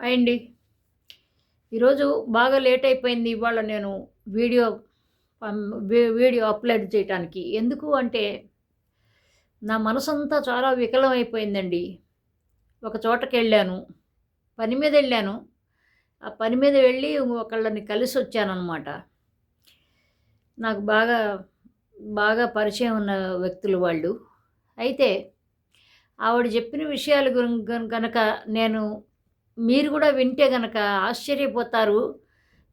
అయ్యండి. ఈరోజు బాగా లేట్ అయిపోయింది ఇవాళ నేను వీడియో వీడియో అప్లోడ్ చేయటానికి. ఎందుకు అంటే నా మనసంతా చాలా వికలం అయిపోయిందండి. ఒక చోటకి వెళ్ళాను పని మీద వెళ్ళాను. ఆ పని మీద వెళ్ళి ఒకళ్ళని కలిసి వచ్చానమాట నాకు బాగా బాగా పరిచయం ఉన్న వ్యక్తులు వాళ్ళు. అయితే ఆవిడ చెప్పిన విషయాలు గురి- కనుక నేను మీరు కూడా వింటే గనక ఆశ్చర్యపోతారు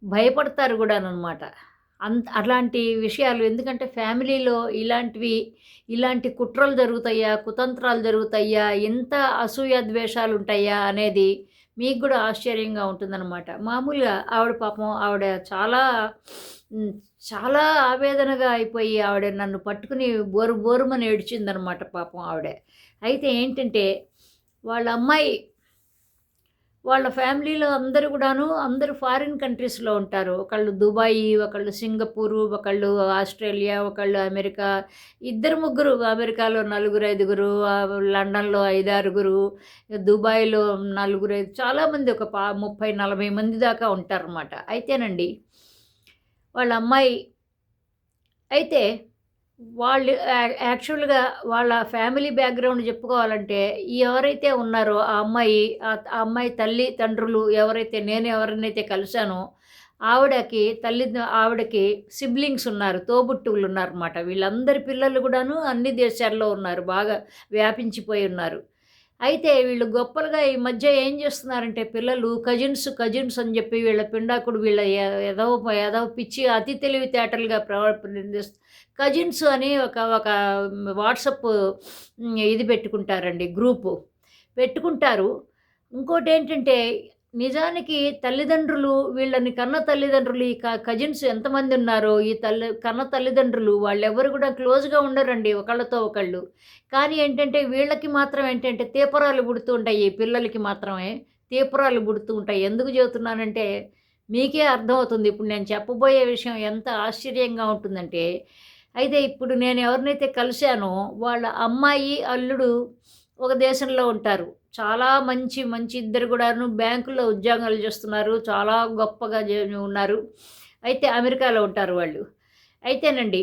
భయపడతారు కూడా అనమాట అంత అలాంటి విషయాలు ఎందుకంటే ఫ్యామిలీలో ఇలాంటివి ఇలాంటి కుట్రలు జరుగుతాయా కుతంత్రాలు జరుగుతాయా ఎంత అసూయ ద్వేషాలు ఉంటాయా అనేది మీకు కూడా ఆశ్చర్యంగా ఉంటుందన్నమాట. మామూలుగా ఆవిడ పాపం ఆవిడ చాలా చాలా ఆవేదనగా అయిపోయి ఆవిడ నన్ను పట్టుకుని బోరు బోరుమని ఏడ్చిందనమాట పాపం ఆవిడ. అయితే ఏంటంటే వాళ్ళ అమ్మాయి వాళ్ళ ఫ్యామిలీలో అందరూ కూడాను అందరూ ఫారిన్ కంట్రీస్లో ఉంటారు. ఒకళ్ళు దుబాయ్ ఒకళ్ళు సింగపూరు ఒకళ్ళు ఆస్ట్రేలియా ఒకళ్ళు అమెరికా. ఇద్దరు ముగ్గురు అమెరికాలో నలుగురు ఐదుగురు లండన్లో ఐదారుగురు దుబాయ్లో నలుగురు ఐదు చాలామంది ఒక పా ముప్పై నలభై మంది దాకా ఉంటారన్నమాట. అయితేనండి వాళ్ళ అమ్మాయి అయితే వాళ్ళు యాక్చువల్గా వాళ్ళ ఫ్యామిలీ బ్యాక్గ్రౌండ్ చెప్పుకోవాలంటే ఎవరైతే ఉన్నారో ఆ అమ్మాయి ఆ ఆ అమ్మాయి తల్లి తండ్రులు ఎవరైతే నేను ఎవరినైతే కలిశానో ఆవిడకి తల్లి ఆవిడకి సిబ్లింగ్స్ ఉన్నారు తోబుట్టువులు ఉన్నారన్నమాట. వీళ్ళందరి పిల్లలు కూడాను అన్ని దేశాల్లో ఉన్నారు బాగా వ్యాపించిపోయి ఉన్నారు. అయితే వీళ్ళు గొప్పలుగా ఈ మధ్య ఏం చేస్తున్నారంటే పిల్లలు కజిన్స్ కజిన్స్ అని చెప్పి వీళ్ళ పిండాకుడు వీళ్ళ ఎ- ఎదవ ఎదవ పిచ్చి అతి తెలివితేటలుగా ప్రవర్తిస్తూ కజిన్స్ అని ఒక ఒక వాట్సప్ ఇది పెట్టుకుంటారండి గ్రూపు. పెట్టుకుంటారు. ఇంకోటి ఏంటంటే నిజానికి తల్లిదండ్రులు వీళ్ళని కన్న తల్లిదండ్రులు ఈ క కజిన్స్ ఎంతమంది ఉన్నారో ఈ తల్లి కన్న తల్లిదండ్రులు వాళ్ళెవరు కూడా క్లోజ్గా ఉండరండి ఒకళ్ళతో ఒకళ్ళు. కానీ ఏంటంటే వీళ్ళకి మాత్రం ఏంటంటే తీపరాలు పుడుతూ ఉంటాయి ఈ పిల్లలకి మాత్రమే. తీపరాలు పుడుతూ ఉంటాయి. ఎందుకు చెబుతున్నానంటే మీకే అర్థమవుతుంది. ఇప్పుడు నేను చెప్పబోయే విషయం ఎంత ఆశ్చర్యంగా ఉంటుందంటే అయితే ఇప్పుడు నేను ఎవరినైతే కలిశానో వాళ్ళ అమ్మాయి అల్లుడు ఒక దేశంలో ఉంటారు. చాలా మంచి మంచి ఇద్దరు కూడాను బ్యాంకుల్లో ఉద్యోగాలు చేస్తున్నారు. చాలా గొప్పగా ఉన్నారు. అయితే అమెరికాలో ఉంటారు వాళ్ళు. అయితేనండి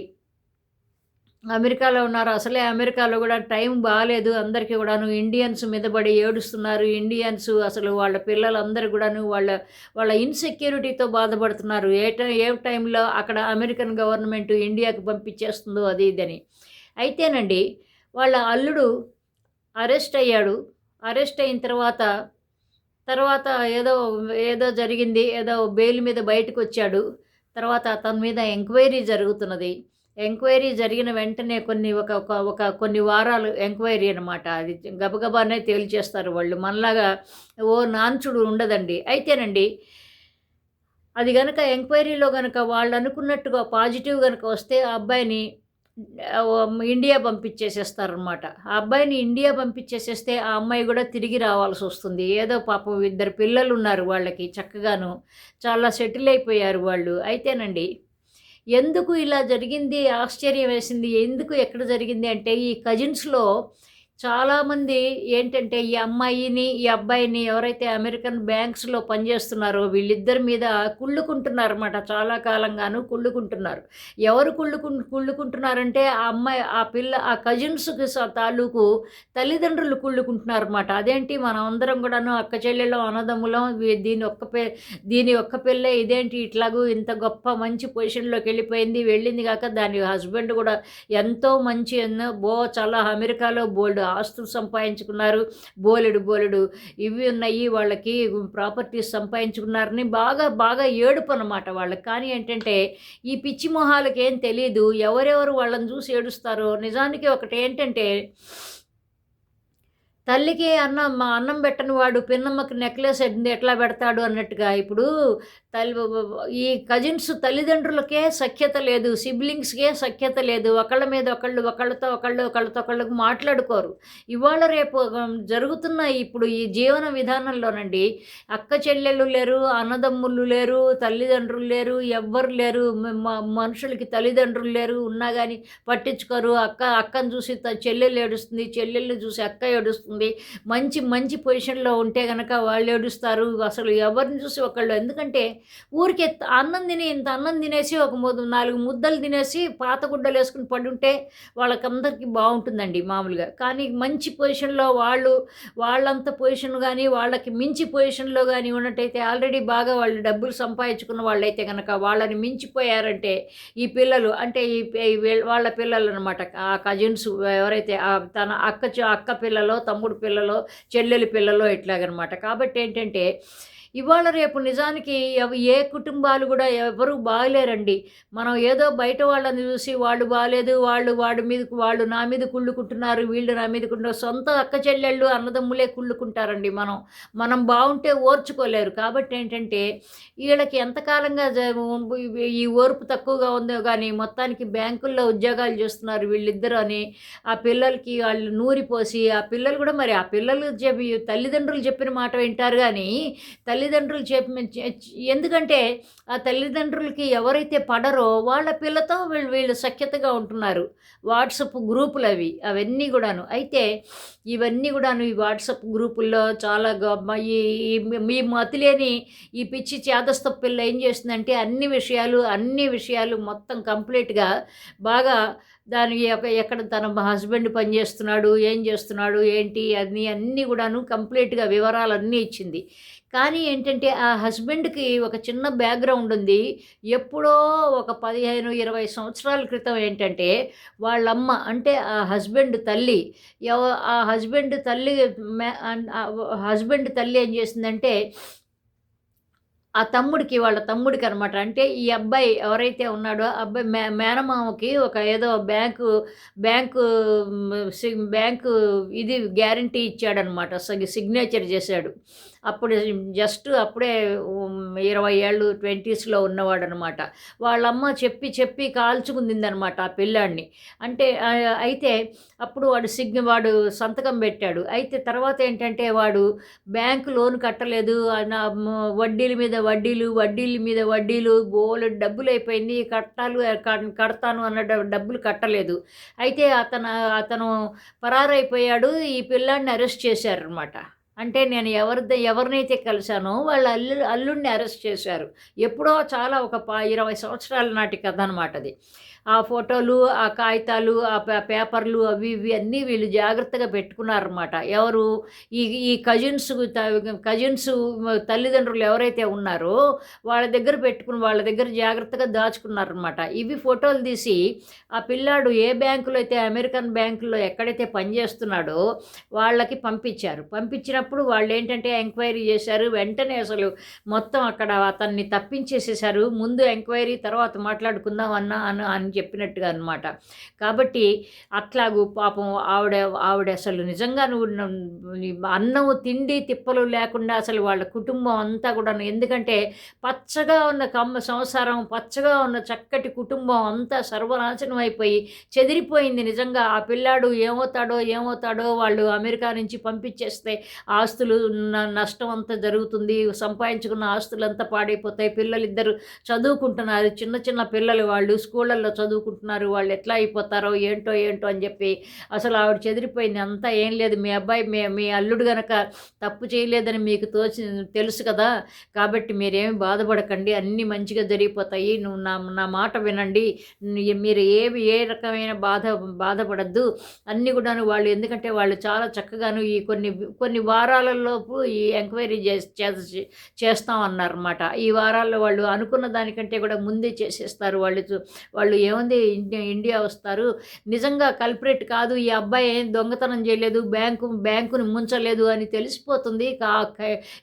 అమెరికాలో ఉన్నారు. అసలే అమెరికాలో కూడా టైం బాగాలేదు అందరికీ కూడాను ఇండియన్స్ మీద పడి ఏడుస్తున్నారు. ఇండియన్స్ అసలు వాళ్ళ పిల్లలందరూ కూడాను వాళ్ళ వాళ్ళ ఇన్సెక్యూరిటీతో బాధపడుతున్నారు. ఏ టైం ఏ టైంలో అక్కడ అమెరికన్ గవర్నమెంట్ ఇండియాకి పంపించేస్తుందో అది ఇదని. అయితేనండి వాళ్ళ అల్లుడు అరెస్ట్ అయ్యాడు. అరెస్ట్ అయిన తర్వాత తర్వాత ఏదో ఏదో జరిగింది ఏదో బెయిల్ మీద బయటకు వచ్చాడు. తర్వాత తన మీద ఎంక్వైరీ జరుగుతున్నది. ఎంక్వైరీ జరిగిన వెంటనే కొన్ని ఒక ఒక కొన్ని వారాలు ఎంక్వైరీ అనమాట అది గబగబానే తేల్చేస్తారు వాళ్ళు. మనలాగా ఓ నాంచుడు ఉండదండి. అయితేనండి అది గనక ఎంక్వైరీలో గనక వాళ్ళు అనుకున్నట్టుగా పాజిటివ్ గనక వస్తే ఆ అబ్బాయిని ఇండియా పంపించేసేస్తారనమాట ఆ అబ్బాయిని ఇండియా పంపించేసేస్తే ఆ అమ్మాయి కూడా తిరిగి రావాల్సి వస్తుంది. ఏదో పాపం ఇద్దరు పిల్లలు ఉన్నారు వాళ్ళకి చక్కగాను. చాలా సెటిల్ అయిపోయారు వాళ్ళు. అయితేనండి ఎందుకు ఇలా జరిగింది? ఆశ్చర్యం వేసింది. ఎందుకు? ఎక్కడ జరిగింది? అంటే ఈ కజిన్స్లో చాలామంది ఏంటంటే ఈ అమ్మాయిని ఈ అబ్బాయిని ఎవరైతే అమెరికన్ బ్యాంక్స్లో పనిచేస్తున్నారో వీళ్ళిద్దరి మీద కుళ్ళుకుంటున్నారన్నమాట. చాలా కాలంగాను కుళ్ళుకుంటున్నారు. ఎవరు కుళ్ళుకు కుళ్ళుకుంటున్నారంటే ఆ అమ్మాయి ఆ పిల్ల ఆ కజిన్స్కి తాలూకు తల్లిదండ్రులు కుళ్ళుకుంటున్నారన్నమాట. అదేంటి మనం అందరం కూడాను అక్క చెల్లెళ్ళం అనదమ్ములం దీని ఒక్క పే దీని ఒక్క పిల్లే ఇదేంటి ఇట్లాగూ ఇంత గొప్ప మంచి పొజిషన్లోకి వెళ్ళిపోయింది వెళ్ళింది కాక దాని హస్బెండ్ కూడా ఎంతో మంచి ఎన్నో బో చాలా అమెరికాలో బోల్డ్ ఆస్తులు సంపాదించుకున్నారు. బోలెడు బోలెడు ఇవి ఉన్నాయి వాళ్ళకి ప్రాపర్టీస్ సంపాదించుకున్నారని బాగా బాగా ఏడుపు అనమాట వాళ్ళకి. కానీ ఏంటంటే ఈ పిచ్చి మొహాలకి ఏం తెలియదు ఎవరెవరు వాళ్ళని చూసి ఏడుస్తారో నిజానికి ఒకటి ఏంటంటే తల్లికి అన్నం మా అన్నం పెట్టని వాడు పిన్నమ్మకి నెక్లెస్ ఎట్లా పెడతాడు అన్నట్టుగా ఇప్పుడు తల్లి ఈ కజిన్స్ తల్లిదండ్రులకే సఖ్యత లేదు సిబ్లింగ్స్కే సఖ్యత లేదు. ఒకళ్ళ మీద ఒకళ్ళు ఒకళ్ళతో ఒకళ్ళు ఒకళ్ళతో ఒకళ్ళకు మాట్లాడుకోరు. ఇవాళ రేపు జరుగుతున్న ఇప్పుడు ఈ జీవన విధానంలోనండి అక్క చెల్లెళ్ళు లేరు అన్నదమ్ములు లేరు తల్లిదండ్రులు లేరు ఎవ్వరు లేరు. మనుషులకి తల్లిదండ్రులు లేరు. ఉన్నా కానీ పట్టించుకోరు. అక్క అక్కను చూసి చెల్లెలు ఏడుస్తుంది చెల్లెళ్ళు చూసి అక్క ఏడుస్తుంది. ఉంటుంది మంచి మంచి పొజిషన్లో ఉంటే కనుక వాళ్ళు ఏడుస్తారు. అసలు ఎవరిని చూసి ఒకళ్ళు ఎందుకంటే ఊరికే అన్నం తిని ఇంత అన్నం తినేసి ఒక నాలుగు ముద్దలు తినేసి పాత గుడ్డలు వేసుకుని పడుంటే వాళ్ళకందరికీ బాగుంటుందండి మామూలుగా. కానీ మంచి పొజిషన్లో వాళ్ళు వాళ్ళంత పొజిషన్ కానీ వాళ్ళకి మించి పొజిషన్లో కానీ ఉన్నట్టయితే ఆల్రెడీ బాగా వాళ్ళు డబ్బులు సంపాదించుకున్న వాళ్ళైతే కనుక వాళ్ళని మించిపోయారంటే ఈ పిల్లలు అంటే ఈ వాళ్ళ పిల్లలు అనమాట ఆ కజిన్స్ ఎవరైతే తన అక్క అక్క పిల్లలో తమ్ముడు పిల్లలో చెల్లెలి పిల్లలో ఇట్లాగనమాట. కాబట్టి ఏంటంటే ఇవాళ రేపు నిజానికి ఏ కుటుంబాలు కూడా ఎవరు బాగలేరండి. మనం ఏదో బయట వాళ్ళని చూసి వాళ్ళు బాగాలేదు వాళ్ళు వాడి మీద వాళ్ళు నా మీద కుళ్ళుకుంటున్నారు వీళ్ళు నా మీద కుంటున్నారు సొంత అక్క చెల్లెళ్ళు అన్నదమ్ములే కుళ్ళుకుంటారండి మనం. మనం బాగుంటే ఓర్చుకోలేరు. కాబట్టి ఏంటంటే వీళ్ళకి ఎంతకాలంగా ఈ ఓర్పు తక్కువగా ఉందో కానీ మొత్తానికి బ్యాంకుల్లో ఉద్యోగాలు చేస్తున్నారు వీళ్ళిద్దరూ అని ఆ పిల్లలకి వాళ్ళు నూరిపోసి ఆ పిల్లలు కూడా మరి ఆ పిల్లలు చెప్పి తల్లిదండ్రులు చెప్పిన మాట వింటారు కానీ తల్లి తల్లిదండ్రులు చెప్పి ఎందుకంటే ఆ తల్లిదండ్రులకి ఎవరైతే పడరో వాళ్ళ పిల్లతో వీళ్ళు వీళ్ళు సఖ్యతగా ఉంటున్నారు. వాట్సప్ గ్రూపులు అవి అవన్నీ కూడాను. అయితే ఇవన్నీ కూడాను ఈ వాట్సప్ గ్రూపుల్లో చాలా ఈ ఈ- మీ మతిలేని ఈ పిచ్చి చేదస్త పిల్ల ఏం చేస్తుందంటే అన్ని విషయాలు అన్ని విషయాలు మొత్తం కంప్లీట్గా బాగా దాని యొక్క ఎక్కడ తన హస్బెండ్ పని చేస్తున్నాడు ఏం చేస్తున్నాడు ఏంటి అన్ని అన్నీ కూడాను కంప్లీట్గా వివరాలన్నీ ఇచ్చింది. కానీ ఏంటంటే ఆ హస్బెండ్కి ఒక చిన్న బ్యాక్గ్రౌండ్ ఉంది. ఎప్పుడో ఒక పదిహేను ఇరవై సంవత్సరాల క్రితం ఏంటంటే వాళ్ళమ్మ అంటే ఆ హస్బెండ్ తల్లి ఎవ ఆ హస్బెండ్ తల్లి హస్బెండ్ తల్లి ఏం చేసిందంటే ఆ తమ్ముడికి వాళ్ళ తమ్ముడికి అనమాట అంటే ఈ అబ్బాయి ఎవరైతే ఉన్నాడో ఆ అబ్బాయి మే మేనమామకి ఒక ఏదో బ్యాంకు బ్యాంకు బ్యాంకు ఇది గ్యారంటీ ఇచ్చాడనమాట. సిగ్నేచర్ చేశాడు. అప్పుడు జస్ట్ అప్పుడే ఇరవై ఏళ్ళు ట్వంటీస్లో ఉన్నవాడు అనమాట వాళ్ళమ్మ చెప్పి చెప్పి కాల్చుకుందిందనమాట ఆ పిల్లాడిని. అంటే అయితే అప్పుడు వాడు సిగ్ని వాడు సంతకం పెట్టాడు. అయితే తర్వాత ఏంటంటే వాడు బ్యాంకు లోన్ కట్టలేదు. ఆ వడ్డీల మీద వడ్డీలు వడ్డీల మీద వడ్డీలు బోలు డబ్బులు అయిపోయింది. కట్టాలు కడతాను అన్న డబ్బులు కట్టలేదు. అయితే అతను అతను పరారైపోయాడు. ఈ పిల్లాడిని అరెస్ట్ చేశారనమాట. అంటే నేను ఎవరి ఎవరినైతే కలిశానో వాళ్ళ అల్లు అల్లుడిని అరెస్ట్ చేశారు. ఎప్పుడో చాలా ఒక పా ఇరవై సంవత్సరాల నాటి కథ అనమాట అది. ఆ ఫోటోలు ఆ కాగితాలు ఆ పే- పేపర్లు అవి ఇవి అన్నీ వీళ్ళు జాగ్రత్తగా పెట్టుకున్నారన్నమాట. ఎవరు ఈ ఈ కజిన్స్ కజిన్స్ తల్లిదండ్రులు ఎవరైతే ఉన్నారో వాళ్ళ దగ్గర పెట్టుకుని వాళ్ళ దగ్గర జాగ్రత్తగా దాచుకున్నారనమాట ఇవి ఫోటోలు తీసి ఆ పిల్లాడు ఏ బ్యాంకులో అయితే అమెరికన్ బ్యాంకులో ఎక్కడైతే పనిచేస్తున్నాడో వాళ్ళకి పంపించారు. పంపించినప్పుడు వాళ్ళు ఏంటంటే ఎంక్వైరీ చేశారు. వెంటనే అసలు మొత్తం అక్కడ అతన్ని తప్పించేసేసారు. ముందు ఎంక్వైరీ తర్వాత మాట్లాడుకుందాం అన్న అని అని చెప్పినట్టుగా అనమాట కాబట్టి అట్లాగూ పాపం ఆవిడ ఆవిడ అసలు నిజంగా నువ్వు అన్నం తిండి తిప్పలు లేకుండా అసలు వాళ్ళ కుటుంబం అంతా కూడా ఎందుకంటే పచ్చగా ఉన్న కమ్మ సంసారం పచ్చగా ఉన్న చక్కటి కుటుంబం అంతా సర్వనాశనం అయిపోయి చెదిరిపోయింది నిజంగా. ఆ పిల్లాడు ఏమవుతాడో ఏమవుతాడో వాళ్ళు అమెరికా నుంచి పంపించేస్తే ఆస్తులు నష్టం అంతా జరుగుతుంది. సంపాదించుకున్న ఆస్తులంతా పాడైపోతాయి. పిల్లలు ఇద్దరు చదువుకుంటున్నారు. చిన్న చిన్న పిల్లలు వాళ్ళు స్కూళ్ళల్లో చదువుకుంటున్నారు వాళ్ళు ఎట్లా అయిపోతారో ఏంటో ఏంటో అని చెప్పి అసలు ఆవిడ చెదిరిపోయింది. అంతా ఏం లేదు. మీ అబ్బాయి మీ మీ అల్లుడు గనక తప్పు చేయలేదని మీకు తోచి తెలుసు కదా. కాబట్టి మీరేమి బాధపడకండి. అన్నీ మంచిగా జరిగిపోతాయి. నువ్వు నా నా మాట వినండి. మీరు ఏమి ఏ రకమైన బాధ బాధపడద్దు. అన్నీ కూడాను వాళ్ళు ఎందుకంటే వాళ్ళు చాలా చక్కగాను ఈ కొన్ని కొన్ని వారాలలోపు ఈ ఎంక్వైరీ చేసి చేసి- చేస్తాం అన్నారన్నమాట ఈ వారాల్లో వాళ్ళు అనుకున్న దానికంటే కూడా ముందే చేసేస్తారు. వాళ్ళు చూ- వాళ్ళు ఏముంది? ఇండియా వస్తారు. నిజంగా కల్పరేట్ కాదు. ఈ అబ్బాయి ఏం దొంగతనం చేయలేదు. బ్యాంకు బ్యాంకుని ముంచలేదు అని తెలిసిపోతుంది. కా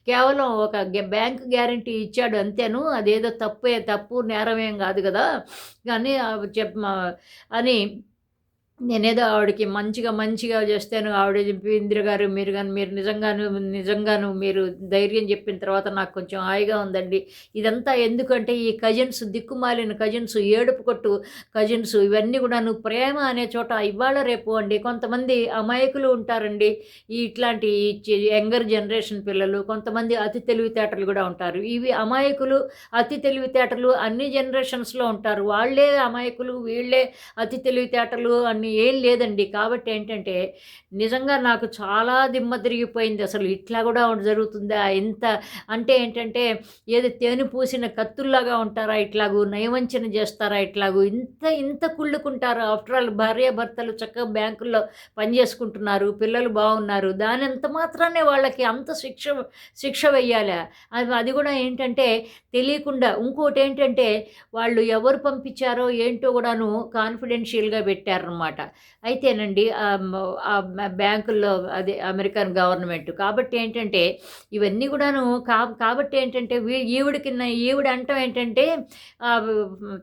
కేవలం ఒక బ్యాంకు గ్యారంటీ ఇచ్చాడు అంతేను. అదేదో తప్పే తప్పు నేరమేం కాదు కదా. కానీ చెప్ మా- అని నేనేదో ఆవిడకి మంచిగా మంచిగా చేస్తాను ఆవిడ ఇంద్ర గారు మీరు కానీ మీరు నిజంగాను నిజంగాను మీరు ధైర్యం చెప్పిన తర్వాత నాకు కొంచెం హాయిగా ఉందండి. ఇదంతా ఎందుకంటే ఈ కజిన్స్ దిక్కుమాలిన కజిన్స్ ఏడుపు కొట్టు కజిన్స్ ఇవన్నీ కూడాను ప్రేమ అనే చోట ఇవాళ రేపు అండి. కొంతమంది అమాయకులు ఉంటారండి. ఇట్లాంటి యంగర్ జనరేషన్ పిల్లలు కొంతమంది అతి తెలివితేటలు కూడా ఉంటారు. ఇవి అమాయకులు అతి తెలివితేటలు అన్ని జనరేషన్స్లో ఉంటారు. వాళ్ళే అమాయకులు వీళ్ళే అతి తెలివితేటలు అన్ని ఏం లేదండి. కాబట్టి ఏంటంటే నిజంగా నాకు చాలా దిమ్మ తిరిగిపోయింది. అసలు ఇట్లా కూడా జరుగుతుందా? ఇంత అంటే ఏంటంటే ఏదో తేనె పూసిన కత్తుల్లాగా ఉంటారా? ఇట్లాగూ నయవంచన చేస్తారా? ఇట్లాగూ ఇంత ఇంత కుళ్ళుకుంటారు. ఆఫ్టర్ ఆల్ భార్య భర్తలు చక్కగా బ్యాంకుల్లో పనిచేసుకుంటున్నారు పిల్లలు బాగున్నారు. దాని అంత మాత్రానే వాళ్ళకి అంత శిక్ష శిక్ష వెయ్యాలా? అది అది కూడా ఏంటంటే తెలియకుండా. ఇంకోటి ఏంటంటే వాళ్ళు ఎవరు పంపించారో ఏంటో కూడాను కాన్ఫిడెన్షియల్గా పెట్టారనమాట అయితేనండి ఆ బ్యాంకుల్లో అదే అమెరికన్ గవర్నమెంట్. కాబట్టి ఏంటంటే ఇవన్నీ కూడాను కా కాబట్టి ఏంటంటే వీ కింద ఈవిడ అంటాం ఏంటంటే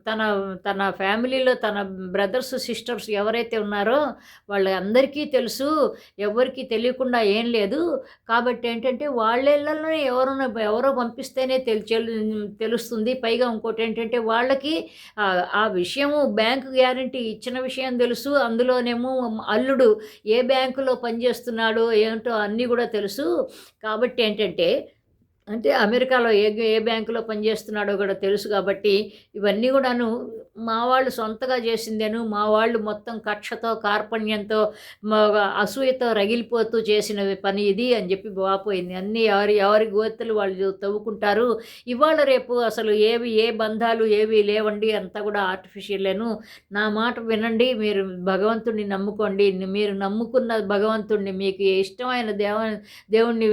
తన తన ఫ్యామిలీలో తన బ్రదర్స్ సిస్టర్స్ ఎవరైతే ఉన్నారో వాళ్ళందరికీ తెలుసు ఎవరికీ తెలియకుండా ఏం లేదు. కాబట్టి ఏంటంటే వాళ్ళేళ్ళలోనే ఎవరైనా ఎవరో పంపిస్తేనే తెలి తెలుస్తుంది. పైగా ఇంకోటి ఏంటంటే వాళ్ళకి ఆ విషయము బ్యాంకు గ్యారంటీ ఇచ్చిన విషయం తెలుసు అందులోనేమో అల్లుడు ఏ బ్యాంకులో పనిచేస్తున్నాడో ఏంటో అన్నీ కూడా తెలుసు. కాబట్టి ఏంటంటే అంటే అమెరికాలో ఏ ఏ బ్యాంకులో పనిచేస్తున్నాడో కూడా తెలుసు కాబట్టి ఇవన్నీ కూడాను మా వాళ్ళు సొంతగా చేసిందేను మా వాళ్ళు మొత్తం కక్షతో కార్పణ్యంతో అసూయతో రగిలిపోతూ చేసిన పని ఇది అని చెప్పి బాపోయింది అన్నీ ఎవరి ఎవరి గోతులు వాళ్ళు తవ్వుకుంటారు. ఇవాళ రేపు అసలు ఏవి ఏ బంధాలు ఏవి లేవండి అంతా కూడా ఆర్టిఫిషియలేను నా మాట వినండి మీరు భగవంతుడిని నమ్ముకోండి. మీరు నమ్ముకున్న భగవంతుడిని మీకు ఇష్టమైన దేవ దేవుణ్ణి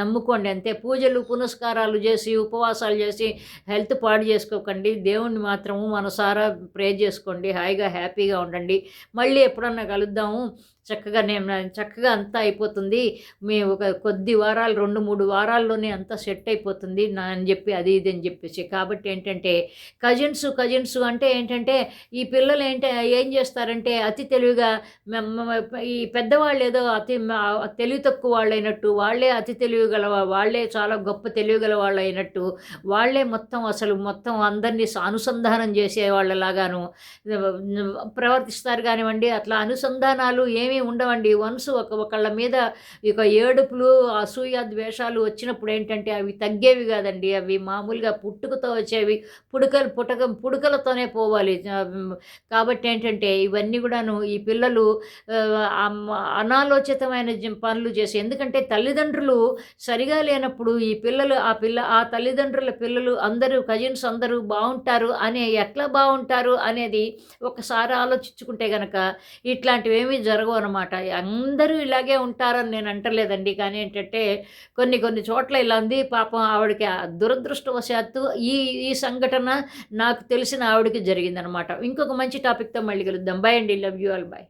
నమ్ముకోండి. అంతే. పూజలు పునస్కారాలు చేసి ఉపవాసాలు చేసి హెల్త్ పాడు చేసుకోకండి. దేవుణ్ణి మాత్రము మనసారా ప్రే చేసుకోండి హాయిగా హ్యాపీగా ఉండండి. మళ్ళీ ఎప్పుడన్నా కలుద్దాము. చక్కగా నేను చక్కగా అంతా అయిపోతుంది. మేము ఒక కొద్ది వారాలు రెండు మూడు వారాల్లోనే అంతా సెట్ అయిపోతుంది. నా అని చెప్పి అది ఇది అని చెప్పేసి. కాబట్టి ఏంటంటే కజిన్స్ కజిన్స్ అంటే ఏంటంటే ఈ పిల్లలు ఏంటి ఏం చేస్తారంటే అతి తెలివిగా ఈ పెద్దవాళ్ళు ఏదో అతి తెలివి తక్కువ వాళ్ళు అయినట్టు వాళ్ళే అతి తెలివి గల వాళ్ళే చాలా గొప్ప తెలివి గల వాళ్ళు అయినట్టు వాళ్ళే మొత్తం అసలు మొత్తం అందరినీ అనుసంధానం చేసే వాళ్ళలాగాను ప్రవర్తిస్తారు కానివ్వండి అట్లా అనుసంధానాలు ఏమి ఏమీ ఉండవండి. వన్స్ ఒక ఒకళ్ళ మీద ఇక ఏడుపులు అసూయ ద్వేషాలు వచ్చినప్పుడు ఏంటంటే అవి తగ్గేవి కాదండి. అవి మామూలుగా పుట్టుకతో వచ్చేవి. పుడకలు పుటక పుడకలతోనే పోవాలి. కాబట్టి ఏంటంటే ఇవన్నీ కూడాను ఈ పిల్లలు అనాలోచితమైన పనులు చేసి ఎందుకంటే తల్లిదండ్రులు సరిగా లేనప్పుడు ఈ పిల్లలు ఆ పిల్ల ఆ తల్లిదండ్రుల పిల్లలు అందరూ కజిన్స్ అందరూ బాగుంటారు అనే ఎట్లా బాగుంటారు అనేది ఒకసారి ఆలోచించుకుంటే కనుక ఇట్లాంటివి ఏమీ జరగవు అనమాట అందరూ ఇలాగే ఉంటారని నేను అంటలేదండి. కానీ ఏంటంటే కొన్ని కొన్ని చోట్ల ఇలా ఉంది. పాపం ఆవిడకి దురదృష్టవశాత్తు ఈ ఈ సంఘటన నాకు తెలిసిన ఆవిడకి జరిగిందనమాట ఇంకొక మంచి టాపిక్తో మళ్ళీ కలుద్దాం. బాయ్ అండి. Love you all. బాయ్